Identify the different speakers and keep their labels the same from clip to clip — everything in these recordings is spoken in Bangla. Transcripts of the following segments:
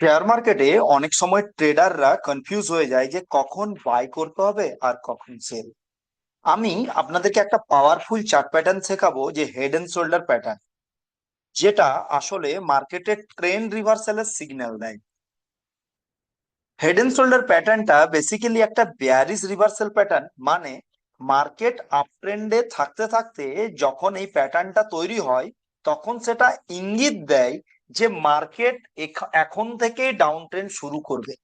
Speaker 1: শেয়ার মার্কেটে অনেক সময় ট্রেডাররা কনফিউজ হয়ে যায় যে কখন বাই করতে হবে আর কখন সেল আমি আপনাদেরকে একটা পাওয়ারফুল চার্ট প্যাটার্ন শেখাবো যে হেড এন্ড শোল্ডার প্যাটার্ন যেটা আসলে মার্কেটের ট্রেন্ড রিভার্সালের সিগন্যাল দেয়। হেড এন্ড শোল্ডার প্যাটার্নটা বেসিক্যালি একটা বেয়ারিস রিভার্সাল প্যাটার্ন মানে মার্কেট আপ ট্রেন্ডে থাকতে থাকতে যখন এই প্যাটার্নটা তৈরি হয়, তখন সেটা ইঙ্গিত দেয় যে মার্কেট এখন থেকেই ডাউন ট্রেন্ড শুরু করবে।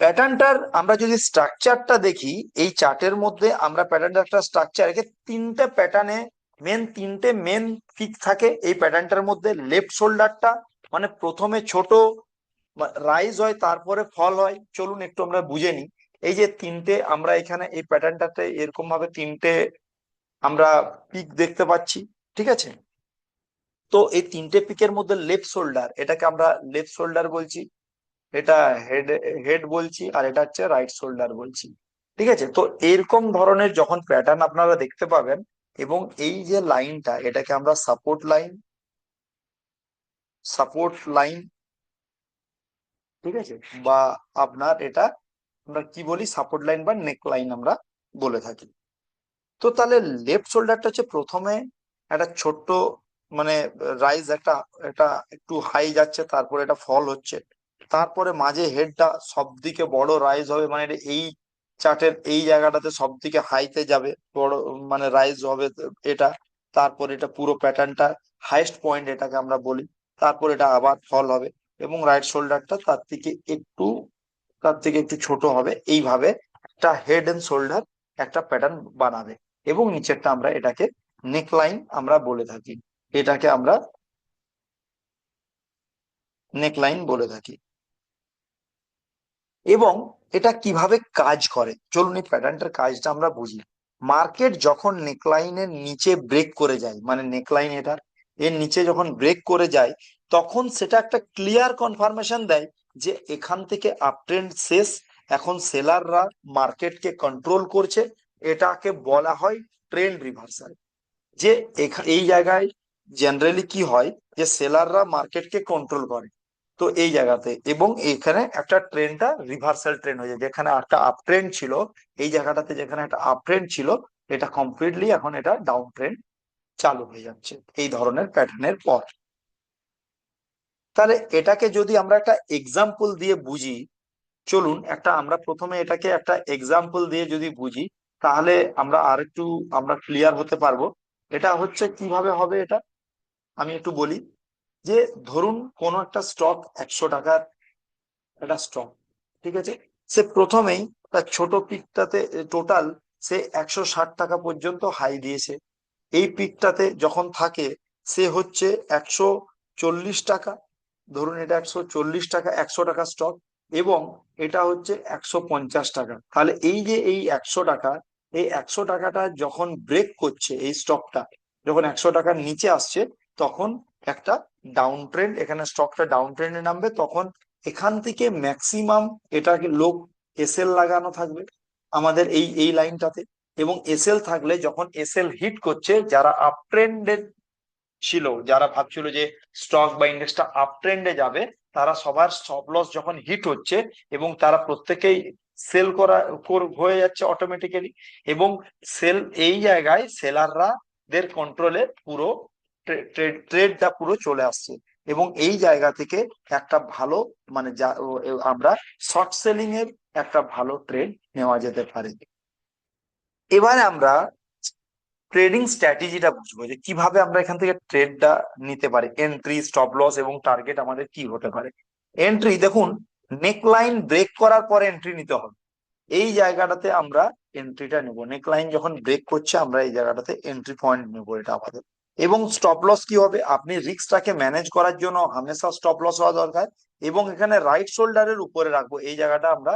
Speaker 1: প্যাটার্নটার আমরা যদি স্ট্রাকচারটা দেখি, এই চার্টের মধ্যে আমরা প্যাটার্নটার একটা স্ট্রাকচার রেখে তিনটে প্যাটার্নে মেন তিনটে মেন পিক থাকে। এই প্যাটার্নটার মধ্যে লেফট শোল্ডারটা মানে প্রথমে ছোট রাইজ হয়, তারপরে ফল হয়। চলুন একটু আমরা বুঝে নিই। এই যে তিনটে আমরা এখানে, এই প্যাটার্নটাতে এরকম ভাবে তিনটে আমরা পিক দেখতে পাচ্ছি। ঠিক আছে? তো এই তিনটে পিকের মধ্যে লেফট শোল্ডার এটাকে আমরা লেফট শোল্ডার বলছি, এটা হেড হেড বলছি, আর এটা হচ্ছে রাইট শোল্ডার বলছি। ঠিক আছে? তো এরকম ধরনের যখন প্যাটার্ন আপনারা দেখতে পাবেন, এবং এই যে লাইনটা এটাকে আমরা সাপোর্ট লাইন সাপোর্ট লাইন ঠিক আছে? বা আপনার এটা, আমরা কি বলি সাপোর্ট লাইন বা নেক লাইন আমরা বলে থাকি। তো তাহলে লেফট শোল্ডারটা হচ্ছে প্রথমে একটা ছোট্ট মানে রাইজ একটা এটা একটু হাই যাচ্ছে, তারপরে এটা ফল হচ্ছে। তারপরে মাঝে হেডটা সব দিকে বড় রাইজ হবে মানে এই চার্টের এই জায়গাটাতে সব দিকে হাইতে যাবে, বড় মানে রাইজ হবে এটা। তারপর এটা পুরো প্যাটার্নটা হাইস্ট পয়েন্ট এটাকে আমরা বলি। তারপর এটা আবার ফল হবে এবং রাইট শোল্ডারটা তার থেকে একটু, তার থেকে একটু ছোট হবে। এইভাবে একটা হেড এন্ড শোল্ডার একটা প্যাটার্ন বানাবে এবং নিচেরটা আমরা এটাকে নেকলাইন আমরা বলে থাকি। এটাকে আমরা নেকলাইন বলে থাকি। এবং এটা কীভাবে কাজ করে? চলুন এই প্যাটার্নটার কাজটা আমরা বুঝি। মার্কেট যখন নেকলাইনের নিচে ব্রেক করে যায় মানে নেকলাইন এটার এর নিচে যখন ব্রেক করে যায়, তখন সেটা একটা ক্লিয়ার কনফার্মেশন দেয় যে এখান থেকে আপট্রেন্ড শেষ। এখন সেলাররা মার্কেটকে কন্ট্রোল করছে। এটাকে বলা হয় ট্রেন্ড রিভার্সাল যে এই জায়গায় জেনারেলি কি হয় যে সেলাররা মার্কেটকে কন্ট্রোল করে। তো এই জায়গাতে এবং এখানে একটা ট্রেনটা রিভার্সাল ট্রেন হয়ে যায়। যেখানে একটা আপ ট্রেন্ড ছিল, এই জায়গাটাতে যেখানে একটা আপ ট্রেন্ড ছিল, এটা কমপ্লিটলি এখন এটা ডাউন ট্রেন্ড চালু হয়ে যাচ্ছে। এই ধরনের প্যাটার্নের পর। তাহলে এটাকে যদি আমরা একটা এক্সাম্পল দিয়ে বুঝি, চলুন একটা আমরা প্রথমে এটাকে একটা এক্সাম্পল দিয়ে যদি বুঝি, তাহলে আমরা আর একটু আমরা ক্লিয়ার হতে পারব। এটা হচ্ছে কীভাবে হবে এটা? আমি একটু বলি যে ধরুন কোনো একটা স্টক একশো টাকার একটা স্টক ঠিক আছে? সে প্রথমেই তার ছোট পিকটাতে টোটাল সে একশো ষাট টাকা পর্যন্ত হাই দিয়েছে। এই পিকটাতে যখন থাকে, সে হচ্ছে একশো চল্লিশ টাকা। ধরুন এটা একশো চল্লিশ টাকা, একশো টাকা স্টক এবং এটা হচ্ছে একশো পঞ্চাশ টাকা। তাহলে এই যে এই একশো টাকা, এই একশো টাকাটা যখন ব্রেক করছে এই স্টকটা যখন একশো টাকার নিচে আসছে তখন একটা ডাউন ট্রেন্ড এখানে স্টকটা ডাউন ট্রেন্ডে নামবে, তখন এখান থেকে ম্যাক্সিমাম এটাকে লোক এসএল লাগানো থাকবে আমাদের এই এই লাইনটাতে এবং এসএল থাকলে যখন এসএল হিট করছে, যারা আপ ট্রেন্ডে ছিল, যারা ভাবছিল যে স্টক বা ইন্ডেক্সটা আপ ট্রেন্ডে যাবে, তারা সবার স্টপ লস যখন হিট হচ্ছে এবং তারা প্রত্যেকেই সেল করা হয়ে যাচ্ছে অটোমেটিক্যালি এবং সেল এই জায়গায় সেলাররা দের কন্ট্রোলে পুরো ট্রেডটা পুরো চলে আসছে। এবং এই জায়গা থেকে একটা ভালো মানে আমরা শর্ট সেলিং এর একটা ভালো ট্রেড নেওয়া যেতে পারে। এবারে আমরা ট্রেডিং স্ট্র্যাটেজিটা বুঝব যে কীভাবে আমরা এখান থেকে ট্রেডটা নিতে পারি। এন্ট্রি, স্টপ লস এবং টার্গেট আমাদের কি হতে পারে। এন্ট্রি, দেখুন, নেকলাইন ব্রেক করার পরে এন্ট্রি নিতে হবে। এই জায়গাটাতে আমরা এন্ট্রিটা নেব। নেকলাইন যখন ব্রেক করছে, আমরা এই জায়গাটাতে এন্ট্রি পয়েন্ট নেব। এটা আমাদের এবং স্টপ লস কি হবে? আপনি রিস্কটাকে ম্যানেজ করার জন্য হামেশা স্টপ লস হওয়া দরকার এবং এখানে রাইট শোল্ডারের উপরে রাখব। এই জায়গাটা আমরা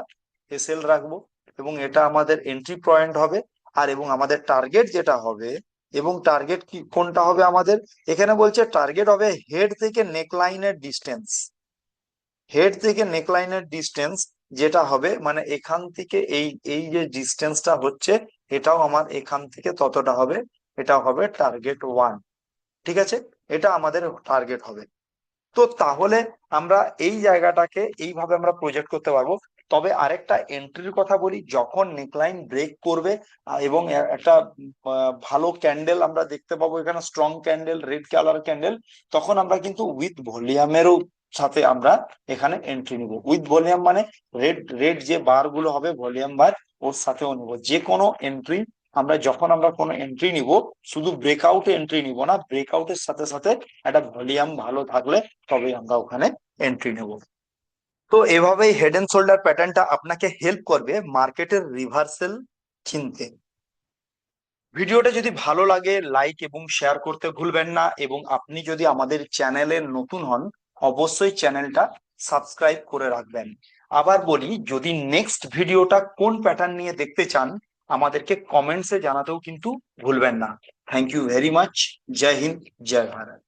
Speaker 1: এসএল রাখব এবং এটা আমাদের এন্ট্রি পয়েন্ট হবে আর এবং আমাদের টার্গেট যেটা হবে এবং টার্গেট কি, কোনটা হবে আমাদের? এখানে বলছে টার্গেট হবে হেড থেকে নেকলাইনের ডিস্টেন্স হেড থেকে নেকলাইনের ডিস্টেন্স যেটা হবে মানে এখান থেকে এই এই যে ডিস্টেন্সটা হচ্ছে, এটাও আমার এখান থেকে ততটা হবে এটা হবে টার্গেট ওয়ান ঠিক আছে? এটা আমাদের টার্গেট হবে। তো তাহলে আমরা এই জায়গাটাকে এইভাবে আমরা প্রজেক্ট করতে পারব। তবে আরেকটা এন্ট্রির কথা বলি, যখন নেকলাইন ব্রেক করবে এবং একটা ভালো ক্যান্ডেল আমরা দেখতে পাবো এখানে strong candle red colour candle তখন আমরা কিন্তু উইথ ভলিউমেরও সাথে আমরা এখানে এন্ট্রি নিব। উইথ ভলিউম মানে রেড রেড যে বারগুলো হবে ভলিউম বার ওর সাথেও নিব। যে কোনো এন্ট্রি আমরা যখন আমরা কোনো এন্ট্রি নিব, শুধু ব্রেকআউটে এন্ট্রি নিব না ব্রেকআউটের সাথে সাথে একটা ভলিউম ভালো থাকলে তবে আমরা ওখানে এন্ট্রি নেব। তো এভাবেই হেড এন্ড শোল্ডার প্যাটার্নটা আপনাকে হেল্প করবে মার্কেটের রিভার্সেল চিনতে। ভিডিওটা যদি ভালো লাগে লাইক এবং শেয়ার করতে ভুলবেন না এবং আপনি যদি আমাদের চ্যানেলের নতুন হন, অবশ্যই চ্যানেলটা সাবস্ক্রাইব করে রাখবেন। আবার বলি, যদি নেক্সট ভিডিওটা কোন প্যাটার্ন নিয়ে দেখতে চান আমাদেরকে কমেন্টসে জানাতেও কিন্তু ভুলবেন না। Thank you very much Joy Hind Joy Bharat